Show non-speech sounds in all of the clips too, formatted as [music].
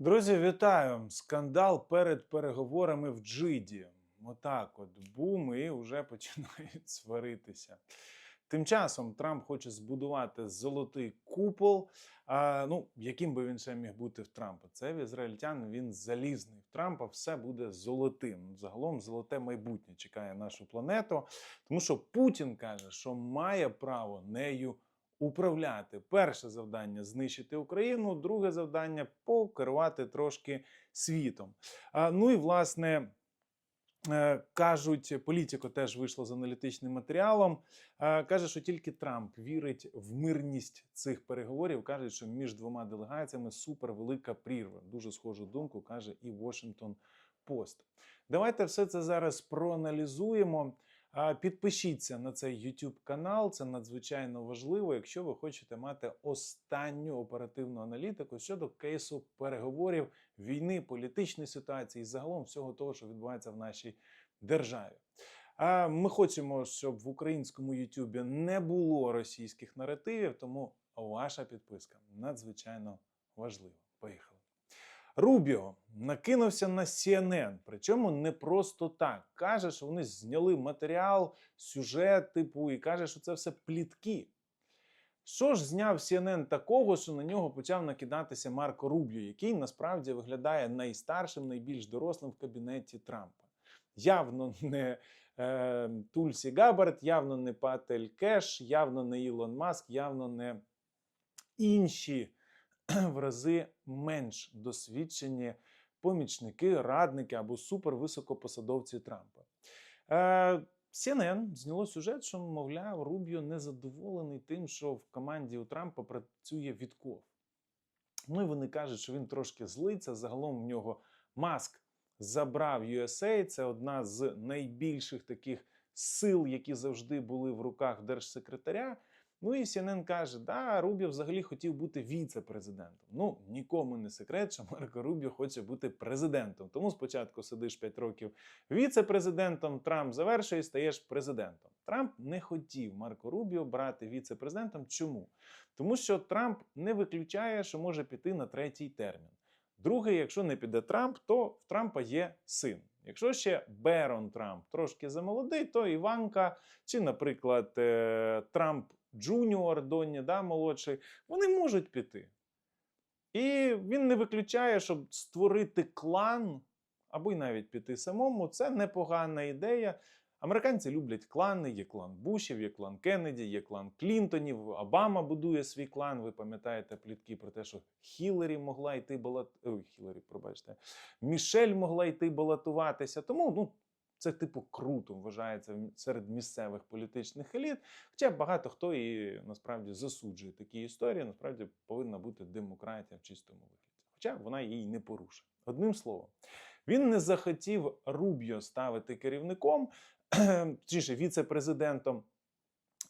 Друзі, вітаю! Скандал перед переговорами в Джиді. Отак от бум, і вже [laughs] починають сваритися. Тим часом Трамп хоче збудувати золотий купол. А, ну, яким би він ще міг бути в Трампа? Це в ізраїльтян він залізний. В Трампа все буде золотим. Загалом золоте майбутнє чекає нашу планету, тому що Путін каже, що має право нею управляти. Перше завдання знищити Україну, друге завдання покерувати трошки світом. Ну і власне. е, Кажуть, політико теж вийшло з аналітичним матеріалом. е, Каже, що тільки Трамп вірить в мирність цих переговорів. Каже, що між двома делегаціями супервелика прірва. Дуже схожу думку каже і Washington Post. Давайте все це зараз проаналізуємо. Підпишіться на цей YouTube канал, це надзвичайно важливо, якщо ви хочете мати останню оперативну аналітику щодо кейсу переговорів, війни, політичної ситуації і загалом всього того, що відбувається в нашій державі. А Ми хочемо, щоб в українському YouTube не було російських наративів, тому ваша підписка надзвичайно важлива. Поїхали. Рубіо накинувся на CNN, причому не просто так. Каже, що вони зняли матеріал, сюжет, типу, і каже, що це все плітки. Що ж зняв CNN такого, що на нього почав накидатися Марко Рубіо, який насправді виглядає найстаршим, найбільш дорослим в кабінеті Трампа? Явно не е, Тульсі Габард, явно не Патель Кеш, явно не Ілон Маск, явно не інші в рази менш досвідчені помічники, радники або супервисокопосадовці Трампа. Е, CNN зняло сюжет, що, мовляв, Рубіо незадоволений тим, що в команді у Трампа працює Вітков. Ну і вони кажуть, що він трошки злиться. Загалом в нього Маск забрав USA. Це одна з найбільших таких сил, які завжди були в руках держсекретаря. Ну і CNN каже, да, Рубіо взагалі хотів бути віце-президентом. Ну, нікому не секрет, що Марко Рубіо хоче бути президентом. Тому спочатку сидиш 5 років віце-президентом, Трамп завершує і стаєш президентом. Трамп не хотів Марко Рубіо брати віце-президентом. Чому? Тому що Трамп не виключає, що може піти на третій термін. Друге, якщо не піде Трамп, то в Трампа є син. Якщо ще Берон Трамп трошки замолодий, то Іванка чи, наприклад, е, Трамп Джуніор, Донні, да, молодший, вони можуть піти. І він не виключає, щоб створити клан або й навіть піти самому. Це непогана ідея. Американці люблять клани, є клан Бушів, є клан Кеннеді, є клан Клінтонів. Обама будує свій клан. Ви пам'ятаєте плітки про те, що Хіларі могла йти балат... Ой, Хіларі, пробачте, Мішель могла йти балотуватися. Тому ну, це типу круто вважається серед місцевих політичних еліт. Хоча багато хто і насправді засуджує такі історії. Насправді повинна бути демократія в чистому вигляді. Хоча вона її не порушує. Одним словом, він не захотів Рубіо ставити керівником, [clears throat] точніше, віце-президентом.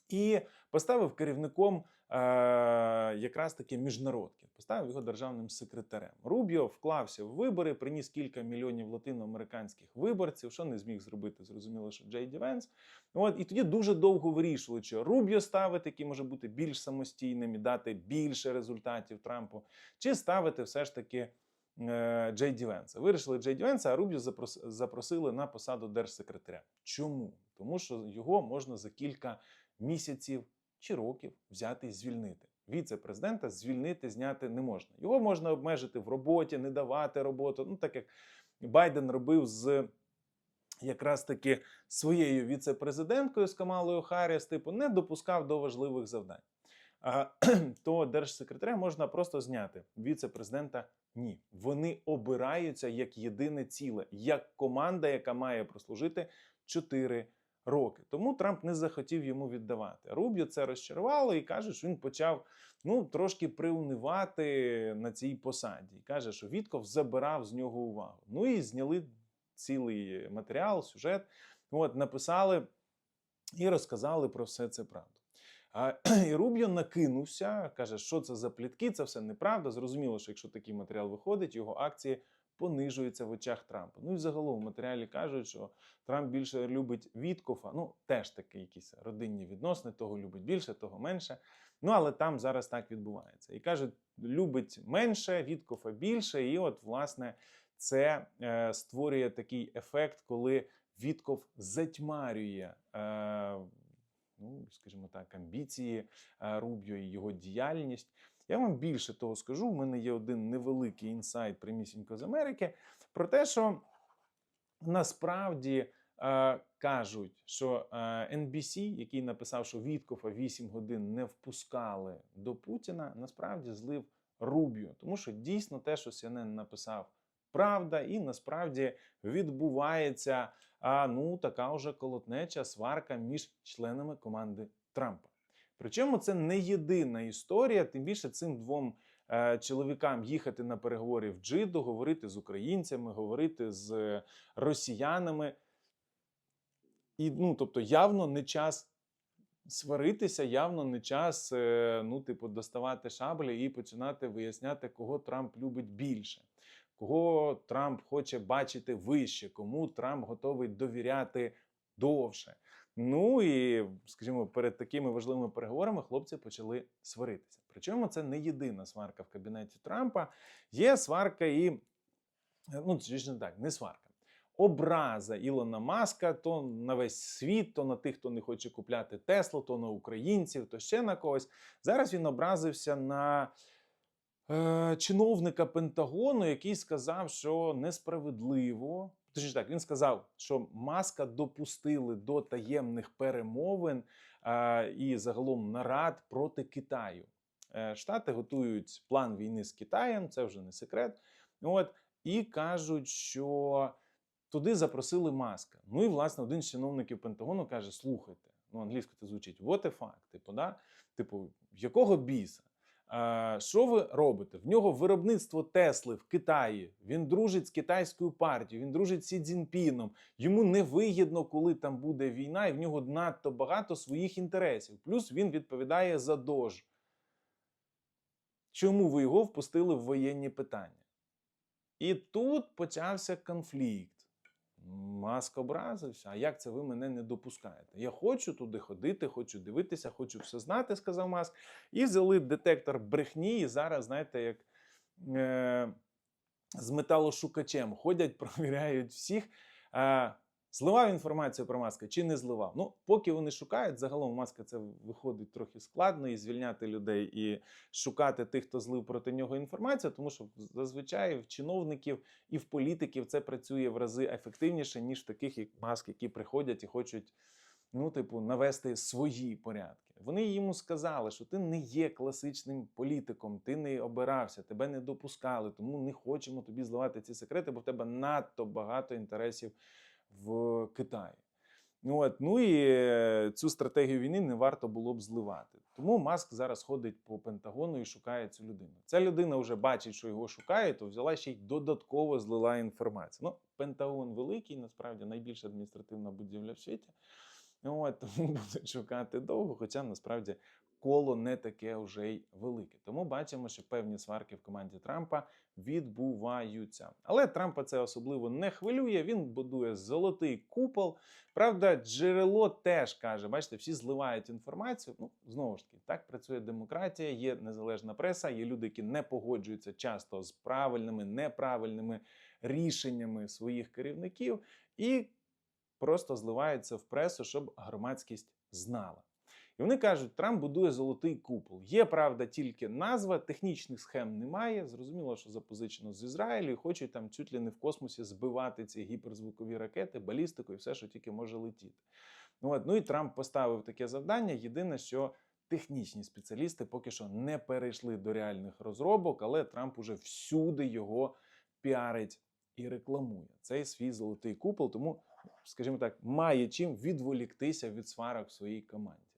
І поставив керівником е, якраз таки міжнародки, поставив його державним секретарем. Рубіо вклався в вибори, приніс кілька мільйонів латиноамериканських виборців, що не зміг зробити, зрозуміло, що Джей Ді Венс. От і тоді дуже довго вирішували, чи Рубіо ставити, який може бути більш самостійним і дати більше результатів Трампу, чи ставити все ж таки. Е, Джей Ді Венса. Вирішили Джей Ді Венса, а Рубіо запросили на посаду держсекретаря. Чому? Тому що його можна за кілька місяців чи років взяти і звільнити. Віце-президента звільнити, зняти не можна. Його можна обмежити в роботі, не давати роботу. Ну, так як Байден робив з якраз таки своєю віце-президенткою з Камалою Харріс, типу, не допускав до важливих завдань. А, [clears throat] то держсекретаря можна просто зняти. Віце-президента ні. Вони обираються як єдине ціле, як команда, яка має прослужити 4 роки. Тому Трамп не захотів йому віддавати. Рубіо це розчарувало і каже, що він почав ну, трошки приунивати на цій посаді. І каже, що Вітков забирав з нього увагу. Ну і зняли цілий матеріал, сюжет. От, написали і розказали про все це правду. [clears throat] І Рубіо накинувся, каже, що це за плітки, це все неправда. Зрозуміло, що якщо такий матеріал виходить, його акції понижується в очах Трампа. Ну і загалом в матеріалі кажуть, що Трамп більше любить Віткофа. Ну, теж такі якісь родинні відносини, того любить більше, того менше. Ну, але там зараз так відбувається. І кажуть, любить менше, Віткофа більше. І от, власне, це е, створює такий ефект, коли Вітков затьмарює. Е, Ну, скажімо так, амбіції е, Рубіо і його діяльність. Я вам більше того скажу. У мене є один невеликий інсайт прямісінько з Америки про те, що насправді е, кажуть, що е, NBC, який написав, що Віткофа 8 годин не впускали до Путіна, насправді злив Рубіо, тому що дійсно те, що CNN написав, правда, і насправді відбувається а, ну така вже колотнеча сварка між членами команди Трампа. Причому це не єдина історія, тим більше цим двом е, чоловікам їхати на переговори в Джиду, говорити з українцями, говорити з росіянами. І, ну, тобто, явно не час сваритися, явно не час, е, ну, типу, доставати шаблі і починати виясняти, кого Трамп любить більше, кого Трамп хоче бачити вище, кому Трамп готовий довіряти довше. Ну і, скажімо, перед такими важливими переговорами хлопці почали сваритися. Причому це не єдина сварка в кабінеті Трампа. Є сварка і, ну, звісно, так, не сварка. Образа Ілона Маска то на весь світ, то на тих, хто не хоче купляти Теслу, то на українців, то ще на когось. Зараз він образився на е, чиновника Пентагону, який сказав, що несправедливо. Точніше так, він сказав, що маска допустили до таємних перемовин е, і загалом нарад проти Китаю. Е, Штати готують план війни з Китаєм, це вже не секрет. От і кажуть, що туди запросили маска. Ну і власне один з чиновників Пентагону каже: слухайте, ну англійською це звучить what the fuck, типу, да? типу, якого біса? Що ви робите? В нього виробництво Тесли в Китаї. Він дружить з китайською партією, він дружить з Сі Цзіньпіном. Йому не вигідно, коли там буде війна, і в нього надто багато своїх інтересів. Плюс він відповідає за дож. Чому ви його впустили в воєнні питання? І тут почався конфлікт. Маск образився. А як це ви мене не допускаєте? Я хочу туди ходити, хочу дивитися, хочу все знати, сказав Маск. І взяли детектор брехні. І зараз, знаєте, як е, з металошукачем ходять, [laughs] провіряють всіх. Е, Зливав інформацію про маска чи не зливав? Ну, поки вони шукають, загалом маска це виходить трохи складно і звільняти людей і шукати тих, хто злив проти нього інформацію, тому що зазвичай в чиновників і в політиків це працює в рази ефективніше, ніж таких, як маск, які приходять і хочуть. Ну, типу, навести свої порядки. Вони йому сказали, що ти не є класичним політиком, ти не обирався, тебе не допускали, тому не хочемо тобі зливати ці секрети, бо в тебе надто багато інтересів в Китаї. Ну, от, ну і е, цю стратегію війни не варто було б зливати. Тому Маск зараз ходить по Пентагону і шукає цю людину. Ця людина вже бачить, що його шукає, то взяла ще й додатково злила інформацію. Ну, Пентагон великий, насправді найбільша адміністративна будівля в світі. От, [laughs] Тому будуть шукати довго, хоча насправді коло не таке вже й велике. Тому бачимо, що певні сварки в команді Трампа відбуваються. Але Трампа це особливо не хвилює. Він будує золотий купол. Правда, джерело теж каже: бачите, всі зливають інформацію. Ну, знову ж таки, так працює демократія, є незалежна преса, є люди, які не погоджуються часто з правильними, неправильними рішеннями своїх керівників, і просто зливаються в пресу, щоб громадськість знала. І вони кажуть, Трамп будує золотий купол. Є правда тільки назва, технічних схем немає. Зрозуміло, що запозичено з Ізраїлю і хочуть там чуть ли не в космосі збивати ці гіперзвукові ракети, балістику і все, що тільки може летіти. Ну, от, ну і Трамп поставив таке завдання. Єдине, що технічні спеціалісти поки що не перейшли до реальних розробок, але Трамп уже всюди його піарить і рекламує цей свій золотий купол. Тому, скажімо так, має чим відволіктися від сварок в своїй команді.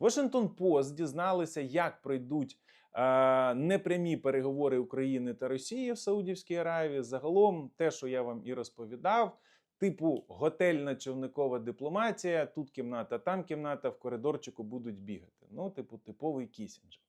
Washington Post дізналися, як пройдуть е, непрямі переговори України та Росії в Саудівській Аравії. Загалом, те, що я вам і розповідав, типу готельна човникова дипломатія, тут кімната, там кімната, в коридорчику будуть бігати. Ну, типу, типовий Кісінджер.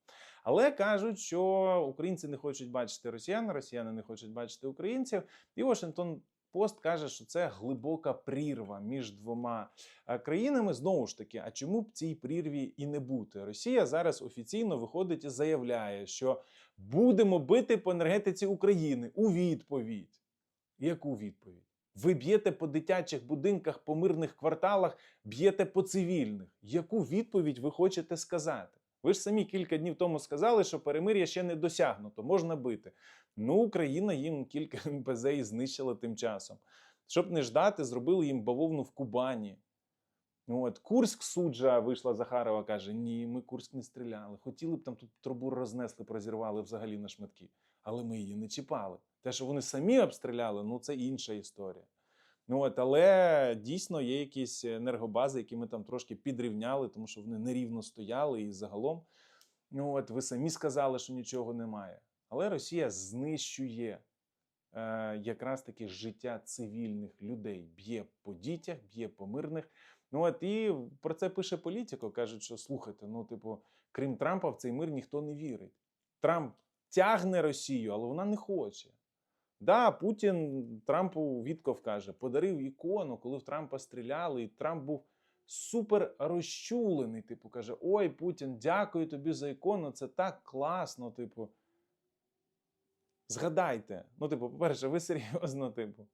Але кажуть, що українці не хочуть бачити росіян, росіяни не хочуть бачити українців. І Вашингтон Пост каже, що це глибока прірва між двома е, країнами. Знову ж таки, а чому б цій прірві і не бути? Росія зараз офіційно виходить і заявляє, що будемо бити по енергетиці України у відповідь. Яку відповідь? Ви б'єте по дитячих будинках, по мирних кварталах, б'єте по цивільних. Яку відповідь ви хочете сказати? Ви ж самі кілька днів тому сказали, що перемир'я ще не досягнуто, можна бити. Ну, Україна їм кілька [laughs] МПЗ і знищила тим часом. Щоб не ждати, зробили їм бавовну в Кубані. От, Курськ суджа вийшла Захарова, каже: ні, ми Курськ не стріляли. Хотіли б там тут трубу рознесли, прозірвали взагалі на шматки, але ми її не чіпали. Те, що вони самі обстріляли, ну це інша історія. Ну от, але дійсно є якісь енергобази, які ми там трошки підрівняли, тому що вони нерівно стояли і загалом. Ну от ви самі сказали, що нічого немає. Але Росія знищує е, якраз таки життя цивільних людей, б'є по дітях, б'є по мирних. Ну от і про це пише політико. кажуть, що слухайте, ну, типу, крім Трампа, в цей мир ніхто не вірить. Трамп тягне Росію, але вона не хоче. Да, Путін Трампу Вітков каже, подарив ікону, коли в Трампа стріляли, і Трамп був супер розчулений. Типу, каже: Ой, Путін, дякую тобі за ікону, це так класно. Типу, згадайте. Ну, типу, по-перше, ви серйозно, типу.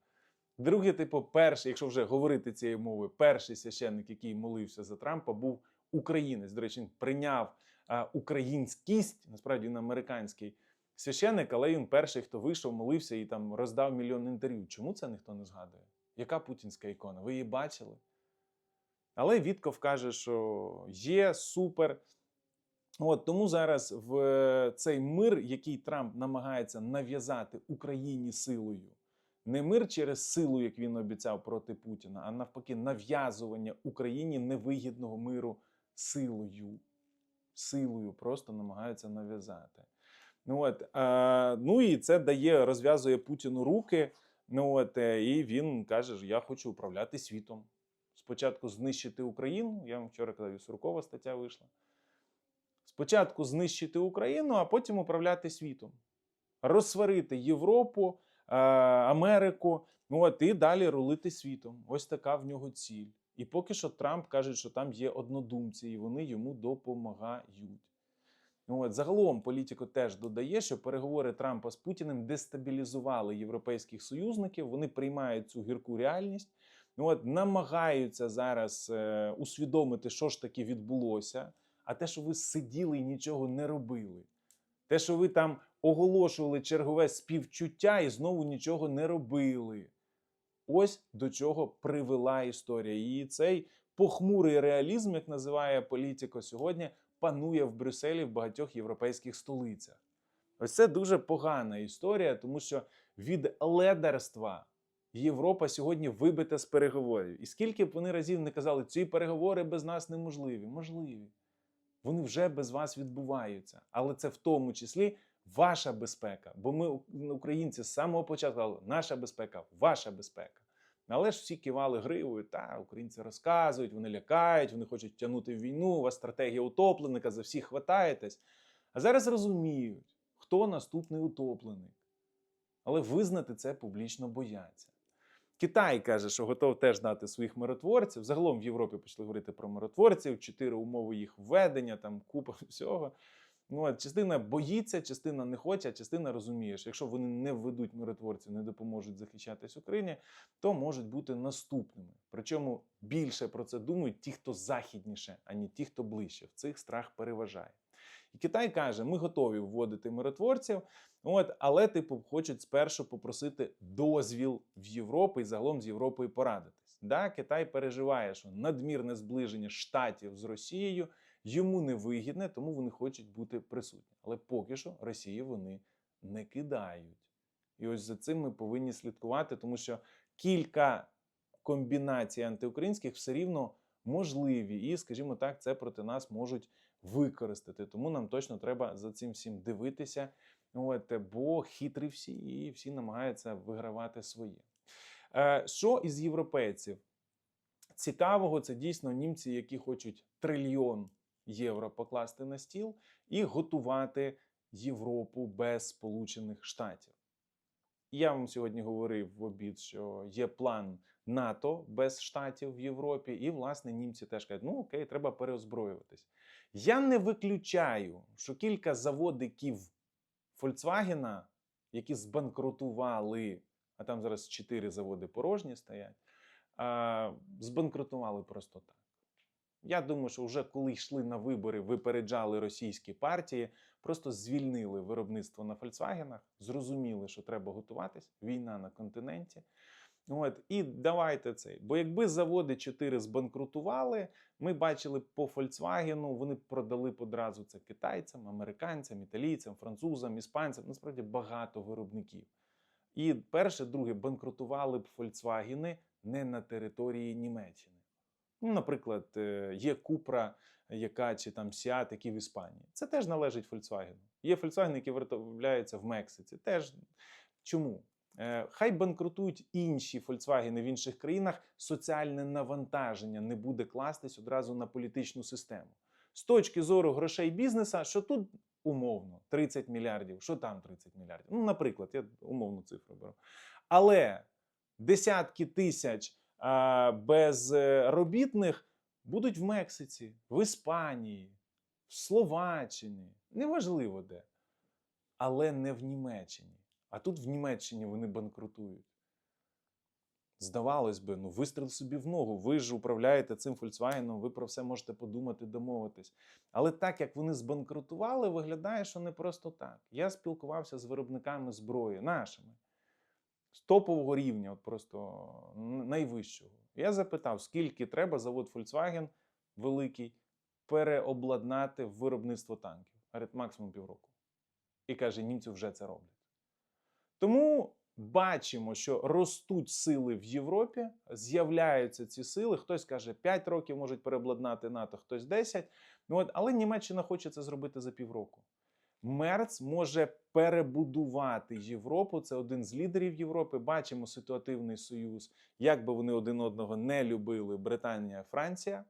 Друге, типу, перший, якщо вже говорити цією мовою, перший священник, який молився за Трампа, був українець. До речі, він прийняв а, українськість, насправді він американський священник, але він перший, хто вийшов, молився і там роздав мільйон інтерв'ю. Чому це ніхто не згадує? Яка путінська ікона? Ви її бачили? Але Вітков каже, що є супер. От тому зараз в цей мир, який Трамп намагається нав'язати Україні силою, не мир через силу, як він обіцяв проти Путіна, а навпаки, нав'язування Україні невигідного миру силою. Силою просто намагаються нав'язати. Ну от, е, ну і це дає, розв'язує Путіну руки. Ну от, е, і він каже, я хочу управляти світом. Спочатку знищити Україну. Я вам вчора казав, 40 стаття вийшла. Спочатку знищити Україну, а потім управляти світом, розсварити Європу, е, Америку. Ну от і далі рулити світом. Ось така в нього ціль. І поки що Трамп каже, що там є однодумці, і вони йому допомагають. Ну, от, Загалом політико теж додає, що переговори Трампа з Путіним дестабілізували європейських союзників. Вони приймають цю гірку реальність. Ну, от, намагаються зараз е, усвідомити, що ж таки відбулося. А те, що ви сиділи і нічого не робили, те, що ви там оголошували чергове співчуття і знову нічого не робили. Ось до чого привела історія. І цей похмурий реалізм, як називає політико сьогодні, панує в Брюсселі в багатьох європейських столицях. Ось це дуже погана історія, тому що від ледерства Європа сьогодні вибита з переговорів. І скільки б вони разів не казали, ці переговори без нас неможливі. Можливі. Вони вже без вас відбуваються. Але це в тому числі ваша безпека. Бо ми, українці, з самого початку наша безпека, ваша безпека. Але ж всі кивали гривою, та українці розказують, вони лякають, вони хочуть тягнути в війну, у вас стратегія утопленика, за всіх хватаєтесь. А зараз розуміють, хто наступний утопленик. Але визнати це публічно бояться. Китай каже, що готов теж дати своїх миротворців. Загалом в Європі почали говорити про миротворців, чотири умови їх введення, там купа [laughs] всього. Ну, от, частина боїться, частина не хоче, а частина розуміє, що якщо вони не введуть миротворців, не допоможуть захищатись Україні, то можуть бути наступними. Причому більше про це думають ті, хто західніше, ані ті, хто ближче. В цих страх переважає. І Китай каже: ми готові вводити миротворців, от, але типу хочуть спершу попросити дозвіл в Європу і загалом з Європою порадитись. Да, Китай переживає, що надмірне зближення штатів з Росією йому не вигідне, тому вони хочуть бути присутні. Але поки що Росії вони не кидають. І ось за цим ми повинні слідкувати, тому що кілька комбінацій антиукраїнських все рівно можливі, і, скажімо так, це проти нас можуть використати. Тому нам точно треба за цим всім дивитися. От, бо хитрі всі, і всі намагаються вигравати своє. Е, Що із європейців? Цікавого, це дійсно німці, які хочуть трильйон євро покласти на стіл і готувати Європу без Сполучених Штатів. Я вам сьогодні говорив в обід, що є план НАТО без штатів в Європі, і власне німці теж кажуть, ну окей, треба переозброюватись. Я не виключаю, що кілька заводиків Volkswagen, які збанкрутували, а там зараз чотири заводи порожні стоять, збанкрутували просто так. Я думаю, що вже коли йшли на вибори, випереджали російські партії, просто звільнили виробництво на Volkswagen, зрозуміли, що треба готуватись, війна на континенті. От, і давайте цей. Бо якби заводи 4 збанкрутували, ми бачили по Volkswagen, вони продали одразу це китайцям, американцям, італійцям, французам, іспанцям. Насправді багато виробників. І перше, друге, банкрутували б Volkswagen не на території Німеччини. Ну, наприклад, е, є Купра, яка чи там Сіат, які в Іспанії. Це теж належить Volkswagen. Є Volkswagen, які виготовляються в Мексиці. Теж чому? Е, Хай банкрутують інші Volkswagen в інших країнах, соціальне навантаження не буде кластись одразу на політичну систему. З точки зору грошей бізнеса, що тут умовно 30 мільярдів, що там 30 мільярдів. Ну, наприклад, я умовну цифру беру. Але десятки тисяч безробітних будуть в Мексиці, в Іспанії, в Словаччині, неважливо де, але не в Німеччині. А тут в Німеччині вони банкрутують. Здавалось би, ну вистріл собі в ногу. Ви ж управляєте цим Volkswagen, ви про все можете подумати, домовитись. Але так як вони збанкрутували, виглядає, що не просто так. Я спілкувався з виробниками зброї нашими з топового рівня, от просто найвищого. Я запитав, скільки треба завод Volkswagen великий переобладнати в виробництво танків. Говорить, максимум півроку. І каже, німці вже це роблять. Тому бачимо, що ростуть сили в Європі, з'являються ці сили. Хтось каже, 5 років можуть переобладнати НАТО, хтось 10. Ну, от, але Німеччина хоче це зробити за півроку. Мерц може перебудувати Європу. Це один з лідерів Європи. Бачимо ситуативний союз. Як би вони один одного не любили, Британія, Франція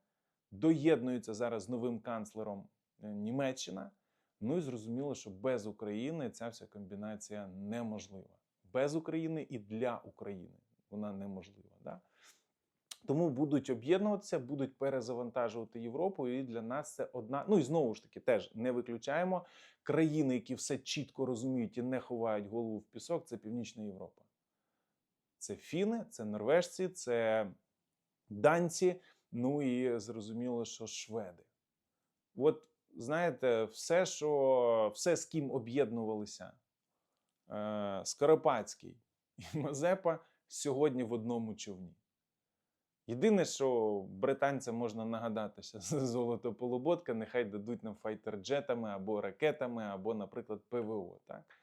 доєднуються зараз з новим канцлером е, Німеччина. Ну і зрозуміло, що без України ця вся комбінація неможлива. Без України і для України вона неможлива. Да? Тому будуть об'єднуватися, будуть перезавантажувати Європу. І для нас це одна. Ну і знову ж таки, теж не виключаємо країни, які все чітко розуміють і не ховають голову в пісок. Це Північна Європа. Це фіни, це норвежці, це данці. Ну і зрозуміло, що шведи. От знаєте, все, що все, з ким об'єднувалися е, Скоропадський і Мазепа сьогодні в одному човні. Єдине, що британцям можна нагадатися [laughs] з золото полуботка, нехай дадуть нам файтер-джетами або ракетами, або, наприклад, ПВО. Так?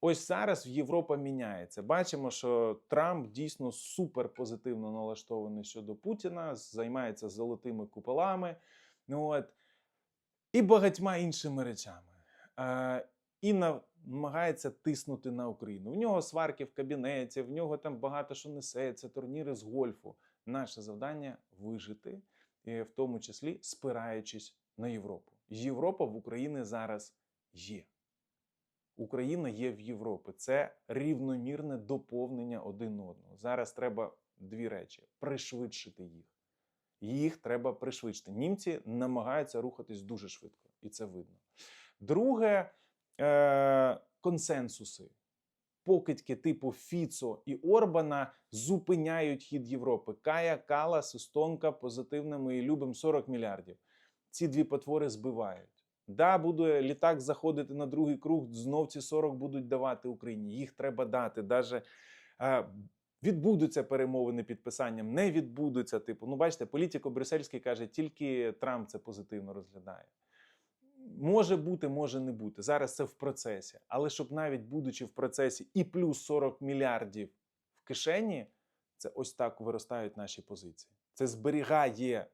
Ось зараз Європа міняється. Бачимо, що Трамп дійсно супер позитивно налаштований щодо Путіна, займається золотими куполами. Ну, от, і багатьма іншими речами. Е, і намагається тиснути на Україну. В нього сварки в кабінеті, в нього там багато що несеться, турніри з гольфу. Наше завдання вижити, в тому числі спираючись на Європу. Європа в Україні зараз є. Україна є в Європі. Це рівномірне доповнення один одного. Зараз треба дві речі: пришвидшити їх. Їх треба пришвидшити. Німці намагаються рухатись дуже швидко, і це видно. Друге е- консенсуси. Покидьки типу Фіцо і Орбана зупиняють хід Європи. Кая, Калас, Естонка, позитивне ми любимо 40 мільярдів. Ці дві потвори збивають. Да, буде літак заходити на другий круг, знов ці 40 будуть давати Україні. Їх треба дати. Даже е, відбудуться перемовини підписанням, не відбудуться. Типу, ну бачите, політико брюссельський каже, тільки Трамп це позитивно розглядає. Може бути, може не бути. Зараз це в процесі. Але щоб навіть будучи в процесі і плюс 40 мільярдів в кишені, це ось так виростають наші позиції. Це зберігає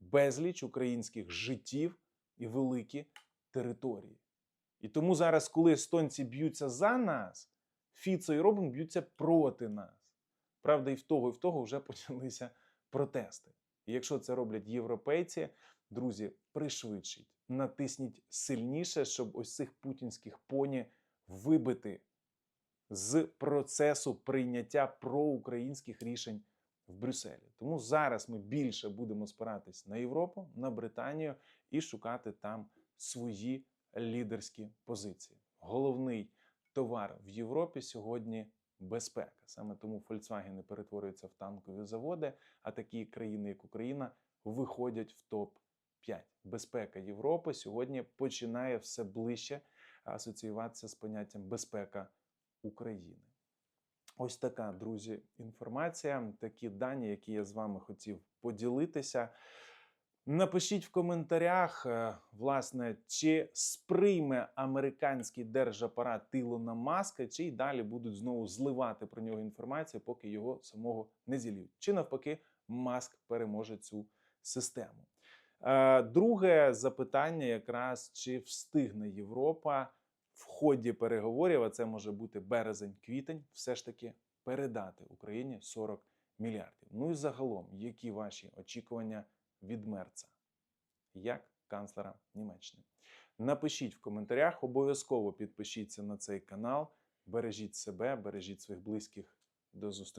безліч українських життів і великі території. І тому зараз, коли естонці б'ються за нас, Фіцо і Робин б'ються проти нас. Правда, і в того, і в того вже [laughs] почалися протести. І якщо це роблять європейці, друзі, пришвидшіть, натисніть сильніше, щоб ось цих путінських поні вибити з процесу прийняття проукраїнських рішень в Брюсселі. Тому зараз ми більше будемо спиратись на Європу, на Британію і шукати там свої лідерські позиції. Головний товар в Європі сьогодні безпека. Саме тому Volkswagen перетворюються в танкові заводи, а такі країни, як Україна, виходять в топ 5 Безпека Європи сьогодні починає все ближче асоціюватися з поняттям безпека України. Ось така, друзі, інформація, такі дані, які я з вами хотів поділитися. Напишіть в коментарях, е, власне, чи сприйме американський держапарат Ілона Маска, чи й далі будуть знову зливати про нього інформацію, поки його самого не зілють. Чи навпаки, Маск переможе цю систему. Е, Друге запитання, якраз чи встигне Європа в ході переговорів, а це може бути березень-квітень, все ж таки передати Україні 40 мільярдів. Ну і загалом, які ваші очікування від Мерца як канцлера Німеччини? Напишіть в коментарях, обов'язково підпишіться на цей канал, бережіть себе, бережіть своїх близьких. До зустрічі.